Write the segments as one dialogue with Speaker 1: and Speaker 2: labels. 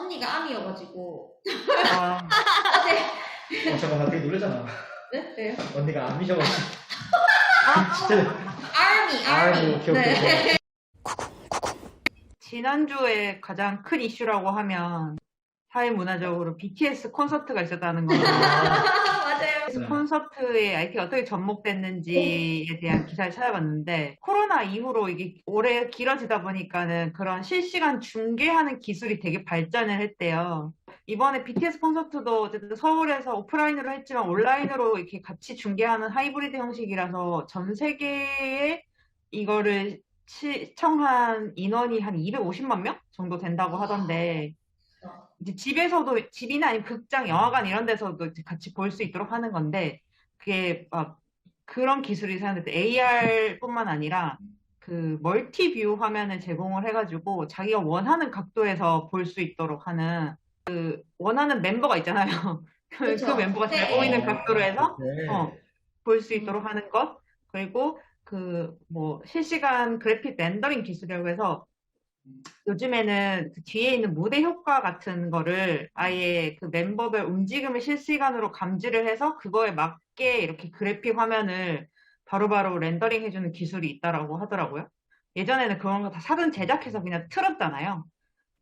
Speaker 1: 언니가 암이어가지고
Speaker 2: 아,
Speaker 1: 어제
Speaker 3: 어, 잠깐 나 되게 놀라잖아.
Speaker 1: 네? 왜요?
Speaker 3: 언니가 안 미셔가지고.
Speaker 1: 아,
Speaker 3: 진짜.
Speaker 1: 아미
Speaker 3: 아이고,
Speaker 1: 아미
Speaker 3: 귀엽다.
Speaker 1: 네.
Speaker 2: 지난주에 가장 큰 이슈라고 하면 사회문화적으로 BTS 콘서트가 있었다는 거.
Speaker 1: 맞아요
Speaker 3: 네.
Speaker 2: 콘서트에 이렇게 어떻게 접목됐는지에 대한 기사를 찾아봤는데 코로나 이후로 이게 오래 길어지다 보니까는 그런 실시간 중계하는 기술이 되게 발전을 했대요. 이번에 BTS 콘서트도 어쨌든 서울에서 오프라인으로 했지만 온라인으로 이렇게 같이 중계하는 하이브리드 형식이라서 전 세계에 이거를 시청한 인원이 한 250만 명 정도 된다고 하던데 이제 집에서도 집이나 아니면 극장, 영화관 이런 데서도 이제 같이 볼 수 있도록 하는 건데 그게 막 그런 기술이 사용될 때 AR뿐만 아니라 그 멀티뷰 화면을 제공을 해가지고 자기가 원하는 각도에서 볼 수 있도록 하는 그 원하는 멤버가 있잖아요. 그.
Speaker 1: 그
Speaker 2: 멤버가 잘
Speaker 1: 네.
Speaker 2: 보이는 각도로 해서
Speaker 3: 네.
Speaker 2: 어, 볼 수 있도록 하는 것 그리고 그 뭐 실시간 그래픽 렌더링 기술이라고 해서 요즘에는 그 뒤에 있는 무대 효과 같은 거를 아예 그 멤버별 움직임을 실시간으로 감지를 해서 그거에 맞게 이렇게 그래픽 화면을 바로바로 렌더링 해주는 기술이 있다라고 하더라고요. 예전에는 그런 거 다 사전 제작해서 그냥 틀었잖아요.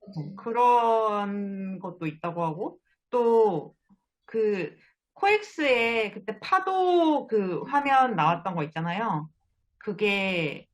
Speaker 2: 어, 그런 것도 있다고 하고 또 그 코엑스에 그때 파도 그 화면 나왔던 거 있잖아요. 그게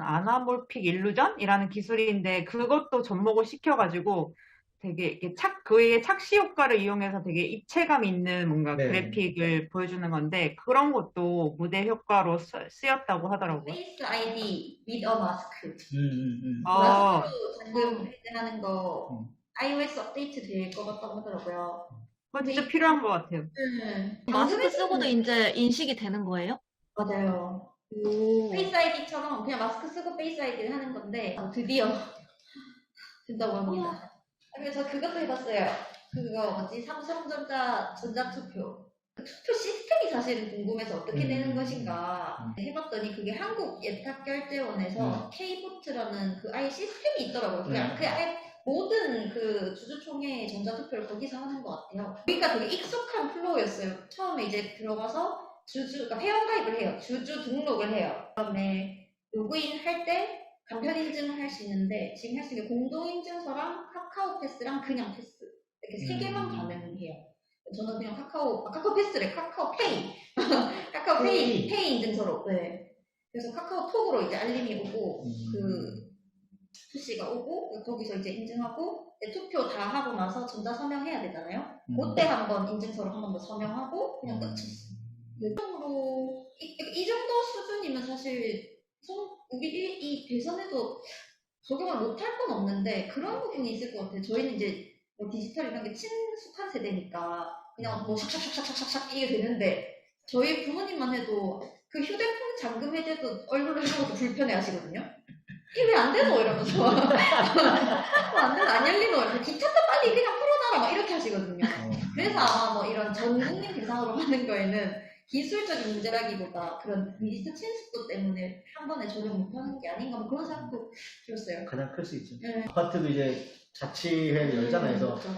Speaker 2: 무슨 아나몰픽 일루전이라는 기술인데 그것도 접목을 시켜가지고 되게 이렇게 착 그의 착시 효과를 이용해서 되게 입체감 있는 뭔가
Speaker 3: 네.
Speaker 2: 그래픽을 보여주는 건데 그런 것도 무대 효과로 쓰, 쓰였다고 하더라고요.
Speaker 1: 페이스 아이디 with a mask
Speaker 3: 음, 음, 음.
Speaker 2: 아,
Speaker 1: 마스크로 잠금 해제하는 거
Speaker 3: 음.
Speaker 1: iOS 업데이트 될 것 같다고 하더라고요
Speaker 2: 그건 진짜 필요한 것 같아요.
Speaker 1: 음.
Speaker 4: 마스크 쓰고도 이제 인식이 되는 거예요?
Speaker 1: 맞아요 페이스 아이디처럼 그냥 마스크 쓰고 페이스 아이디를 하는 건데 아, 드디어 된다고 합니다. 그래서 저 그것도 해봤어요. 그거 뭐지 삼성전자 전자투표 그 투표 시스템이 사실은 궁금해서 어떻게
Speaker 3: 음.
Speaker 1: 되는 것인가
Speaker 3: 음.
Speaker 1: 해봤더니 그게 한국 예탁결제원에서
Speaker 3: 음.
Speaker 1: K보트라는 그 아예 시스템이 있더라고요. 그냥
Speaker 3: 네.
Speaker 1: 그 아예 모든 그 주주총회 전자투표를 거기서 하는 것 같아요. 여기가 되게 익숙한 플로우였어요. 처음에 이제 들어가서 주주, 그러니까 회원가입을 해요. 주주 등록을 해요. 그다음에 로그인 할 때 간편 인증을 할 수 있는데 지금 할 수 있는 게 공동 인증서랑 카카오 패스랑 그냥 패스 이렇게 세 개만
Speaker 3: 음.
Speaker 1: 가능해요. 저는 그냥 카카오 아, 카카오 패스래 카카오 페이 카카오 페이
Speaker 3: 페이.
Speaker 1: 인증서로 네. 그래서 카카오톡으로 이제 알림이 오고
Speaker 3: 음.
Speaker 1: 그 푸시가 오고 거기서 이제 인증하고 이제 투표 다 하고 나서 전자 서명해야 되잖아요.
Speaker 3: 음.
Speaker 1: 그때 한번 인증서로 한 번 더 서명하고 그냥
Speaker 3: 음.
Speaker 1: 끝이었어. 네, 정도로 이, 이 정도 수준이면 사실 성- 우리 이, 이 대선에도 적용을 못할 건 없는데 그런 부분이 있을 것 같아요. 저희는 이제 뭐 디지털 이런 게 친숙한 세대니까 그냥 뭐 샥샥샥샥샥 이게 되는데 저희 부모님만 해도 그 휴대폰 잠금 해제도 얼굴을 해보고 불편해 하시거든요. 이게 왜 안 되노? 이러면서. 안 되노? 안 열리노? 이러면서 기타도 빨리 그냥 풀어놔라. 막 이렇게 하시거든요.
Speaker 3: 어.
Speaker 1: 그래서 아마 뭐 이런 전 국민 대상으로 하는 거에는 기술적인 문제라기보다 그런 디지털 친숙도 때문에 한 번에 적용 못하는 게 아닌가 뭐 그런 생각도 들었어요.
Speaker 3: 가장 클 수 있죠.
Speaker 1: 네.
Speaker 3: 아파트도 이제 자치회를 열잖아요. 그래서
Speaker 1: 그렇죠.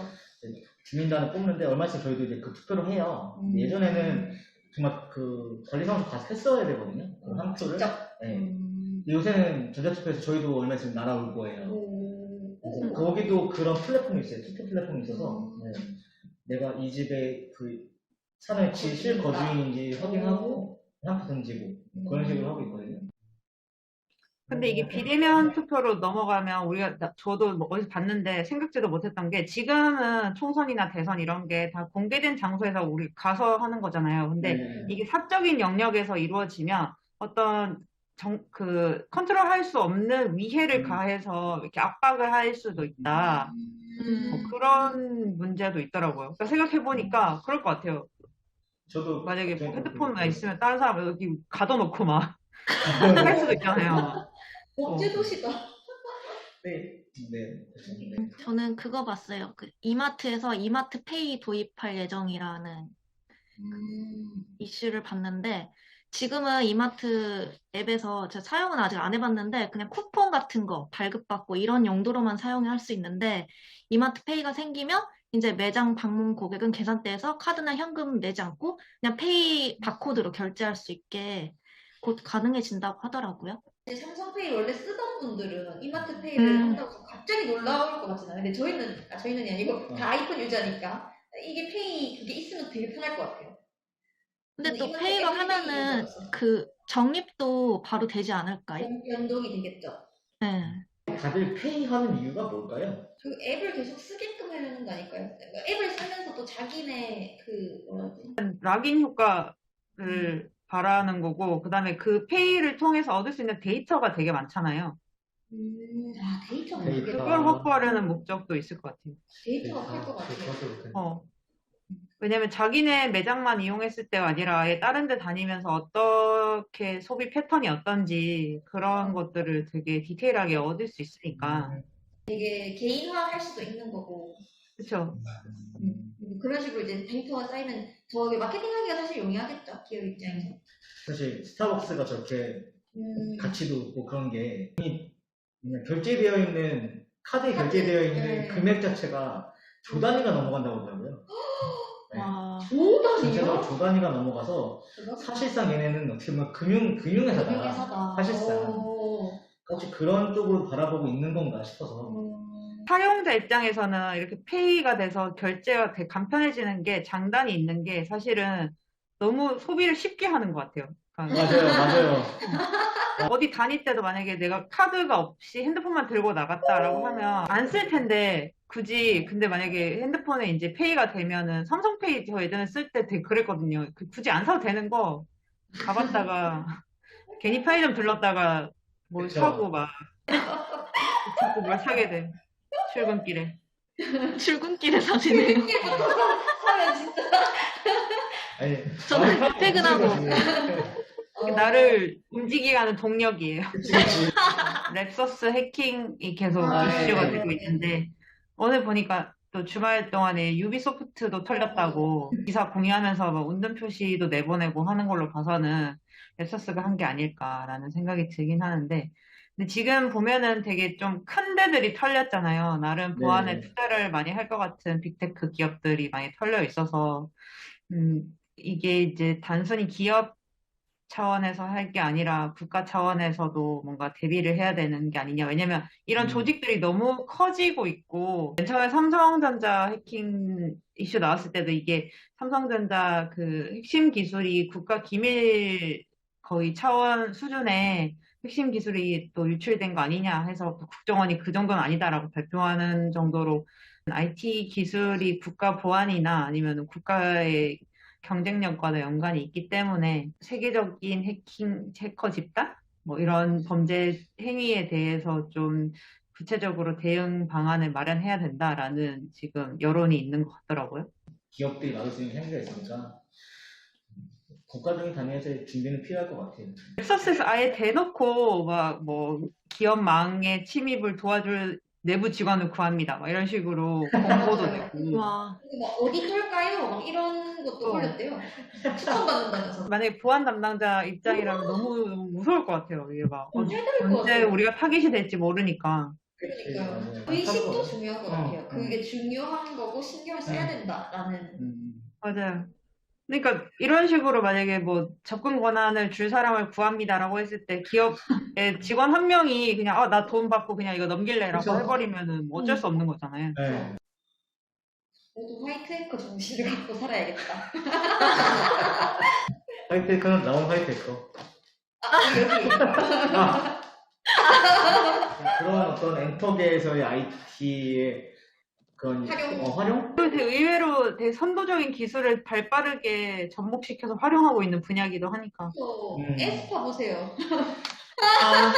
Speaker 3: 주민단을 뽑는데 얼마 있으면 저희도 이제 그 투표를 해요.
Speaker 1: 음.
Speaker 3: 예전에는 정말 그 관리사무소 가서 했어야 되거든요. 그 한 표를.
Speaker 1: 직접.
Speaker 3: 네.
Speaker 1: 음.
Speaker 3: 요새는 전자투표에서 저희도 얼마 있으면 날아올 거예요.
Speaker 1: 오.
Speaker 3: 그래서 거기도 그런 플랫폼이 있어요. 투표 플랫폼이 있어서
Speaker 1: 음.
Speaker 3: 네. 내가 이 집에 그 사는 실 거주인인지 확인하고 한표 던지고 그런 식으로 하고 있거든요.
Speaker 2: 근데 이게 비대면 투표로 넘어가면 우리가 나- 저도 뭐 어디서 봤는데 생각지도 못했던 게 지금은 총선이나 대선 이런 게 다 공개된 장소에서 우리 가서 하는 거잖아요. 근데
Speaker 3: 네.
Speaker 2: 이게 사적인 영역에서 이루어지면 어떤 정, 그 컨트롤 할 수 없는 위해를
Speaker 3: 음.
Speaker 2: 가해서 이렇게 압박을 할 수도 있다.
Speaker 4: 음.
Speaker 2: 뭐 그런 문제도 있더라고요. 그러니까 생각해 보니까 그럴 것 같아요.
Speaker 3: 저도
Speaker 2: 만약에 뭐 핸드폰만
Speaker 3: 그렇고.
Speaker 2: 있으면 다른 사람 여기 가둬놓고 막 할 수도 있잖아요.
Speaker 1: 범죄도시다.
Speaker 3: 네. 네.
Speaker 4: 저는 그거 봤어요. 그 이마트에서 이마트 페이 도입할 예정이라는
Speaker 1: 음.
Speaker 4: 이슈를 봤는데 지금은 이마트 앱에서 제가 사용은 아직 안 해봤는데 그냥 쿠폰 같은 거 발급받고 이런 용도로만 사용할 수 있는데 이마트 페이가 생기면 이제 매장 방문 고객은 계산대에서 카드나 현금 내지 않고 그냥 페이 바코드로 결제할 수 있게 곧 가능해진다고 하더라고요.
Speaker 1: 이제 삼성페이 원래 쓰던 분들은 이마트 페이를
Speaker 4: 음.
Speaker 1: 한다고 해서 갑자기 놀라울 것 같진 않아요. 근데 저희는, 아, 저희는 아니고
Speaker 3: 어.
Speaker 1: 다 아이폰 유저니까 이게 페이 그게 있으면 되게 편할 것 같아요.
Speaker 4: 근데 또
Speaker 1: 이마트
Speaker 4: 페이가
Speaker 1: everyday
Speaker 4: 하면은 그 적립도 바로 되지 않을까요?
Speaker 1: 연- 연동이 되겠죠.
Speaker 4: 네.
Speaker 3: 다들 페이하는 이유가 뭘까요?
Speaker 1: 그 앱을 계속 쓰게끔 하려는 거 아닐까요? 그러니까 앱을 쓰면서 또 자기네 그 뭐라지?
Speaker 2: 락인 효과를 바라는 거고, 그 다음에 그 페이를 통해서 얻을 수 있는 데이터가 되게 많잖아요.
Speaker 1: 음, 아 데이터가
Speaker 3: 데이터.
Speaker 1: 되게
Speaker 2: 그걸 확보하려는 목적도 있을 것 같아요.
Speaker 1: 데이터가 클 것 같아요.
Speaker 2: 어. 왜냐면 자기네 매장만 이용했을 때가 아니라 아예 다른 데 다니면서 어떻게 소비 패턴이 어떤지 그런 것들을 되게 디테일하게 얻을 수 있으니까.
Speaker 1: 되게 개인화할 수도 있는 거고. 음, 그런 식으로 이제 데이터가 쌓이면 더 마케팅하기가 사실 용이하겠죠 기업 입장에서.
Speaker 3: 사실 스타벅스가 저렇게
Speaker 1: 음,
Speaker 3: 가치도 있고 그런 게 그냥 결제되어 있는 카드에
Speaker 1: 카드,
Speaker 3: 결제되어 있는
Speaker 1: 네.
Speaker 3: 금액 자체가 조 단위가 넘어간다고 하더라고요. 네.
Speaker 4: 와.
Speaker 3: 진짜로
Speaker 1: 조단이요?
Speaker 3: 조 단위가 넘어가서 사실상 얘네는 어떻게 보면 금융 금융회사다.
Speaker 1: 유명하다.
Speaker 3: 사실상.
Speaker 1: 오.
Speaker 3: 혹시 그런 쪽으로 바라보고 있는 건가 싶어서.
Speaker 1: 음,
Speaker 2: 사용자 입장에서는 이렇게 페이가 돼서 결제가 되게 간편해지는 게 장단이 있는 게 사실은 너무 소비를 쉽게 하는 것 같아요. 그러니까
Speaker 3: 맞아요, 맞아요.
Speaker 2: 어디 다닐 때도 만약에 내가 카드가 없이 핸드폰만 들고 나갔다라고 하면 안 쓸 텐데 굳이 근데 만약에 핸드폰에 이제 페이가 되면은 삼성페이 저 예전에 쓸 때 되게 그랬거든요. 그 굳이 안 사도 되는 거 가봤다가 괜히 편의점 들렀다가 뭘
Speaker 3: 그쵸.
Speaker 2: 사고 막 자꾸 뭘 사게 돼 출근길에.
Speaker 4: 출근길에 사시네요.
Speaker 1: 사면 진짜
Speaker 3: 아니,
Speaker 4: 저는
Speaker 3: 마음
Speaker 4: 퇴근하고.
Speaker 1: 어,
Speaker 2: 나를 움직이게 하는 동력이에요. 랩서스 해킹이 계속
Speaker 1: 아,
Speaker 2: 이슈가
Speaker 3: 네.
Speaker 2: 되고 있는데 오늘 보니까 또 주말 동안에 유비소프트도 털렸다고 기사 공유하면서 막 운전 표시도 내보내고 하는 걸로 봐서는 랩서스가 한 게 아닐까라는 생각이 들긴 하는데 근데 지금 보면은 되게 좀 큰 데들이 털렸잖아요. 나름 보안에
Speaker 3: 네.
Speaker 2: 투자를 많이 할 것 같은 빅테크 기업들이 많이 털려 있어서 음, 이게 이제 단순히 기업 차원에서 할 게 아니라 국가 차원에서도 뭔가 대비를 해야 되는 게 아니냐. 왜냐면 이런
Speaker 3: 음.
Speaker 2: 조직들이 너무 커지고 있고, 맨 처음에 삼성전자 해킹 이슈 나왔을 때도 이게 삼성전자 그 핵심 기술이 국가 기밀 거의 차원 수준의 핵심 기술이 또 유출된 거 아니냐 해서 또 국정원이 그 정도는 아니다라고 발표하는 정도로 IT 기술이 국가 보안이나 아니면 국가의 경쟁력과도 연관이 있기 때문에 세계적인 해킹, 해커 집단? 뭐 이런 범죄 행위에 대해서 좀 구체적으로 대응 방안을 마련해야 된다라는 지금 여론이 있는 것 같더라고요.
Speaker 3: 기업들이 막을 수 있는 행위가 있으니까 국가적인 단위에서의 준비는 필요할 것 같아요.
Speaker 2: 랩서스에서 아예 대놓고 막 뭐 기업망의 침입을 도와줄 내부 직원을 구합니다. 막 이런 식으로 공고도 내고.
Speaker 4: 와.
Speaker 1: 그리고 막 어디 털까요? 막 이런 것도
Speaker 2: 어.
Speaker 1: 올렸대요. 추천받는다면서.
Speaker 2: 만약에 보안 담당자 입장이라면 너무 무서울 것 같아요. 이게 막 어-
Speaker 1: 해야 될것
Speaker 2: 언제
Speaker 1: 같아요.
Speaker 2: 우리가 타깃이 될지 모르니까.
Speaker 1: 그러니까요.
Speaker 3: 맞아요.
Speaker 1: 의식도 중요한 것
Speaker 3: 어,
Speaker 1: 같아요.
Speaker 3: 어.
Speaker 1: 그게 중요한 거고 신경 을 써야
Speaker 3: 음.
Speaker 1: 된다라는.
Speaker 3: 음,
Speaker 2: 맞아요. 그러니까 이런 식으로 만약에 뭐 접근 권한을 줄 사람을 구합니다라고 했을 때 기업의 직원 한 명이 그냥 아, 나 돈 받고 그냥 이거 넘길래라고
Speaker 3: 그쵸.
Speaker 2: 해버리면은 뭐 어쩔 수 없는 거잖아요.
Speaker 3: 네.
Speaker 1: 모두 화이트 해커 정신을 갖고 살아야겠다.
Speaker 3: 화이트에커는 나온 화이트에커.
Speaker 1: 아, 여기.
Speaker 3: 아. 그런 어떤 엔터계에서의 IT의 그런
Speaker 1: 활용.
Speaker 3: 어, 활용?
Speaker 2: 그리고 되게 의외로 되게 선도적인 기술을 발빠르게 접목시켜서 활용하고 있는 분야이기도 하니까.
Speaker 1: 또
Speaker 3: 음.
Speaker 1: 에스파 보세요.
Speaker 4: 아,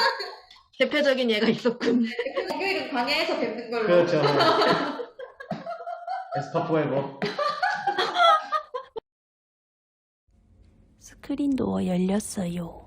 Speaker 4: 대표적인 예가 있었군.
Speaker 1: 목요일은 광야에서 뵙는 걸로.
Speaker 3: 그렇죠. 에스파 포에버.
Speaker 5: 스크린 도어 열렸어요.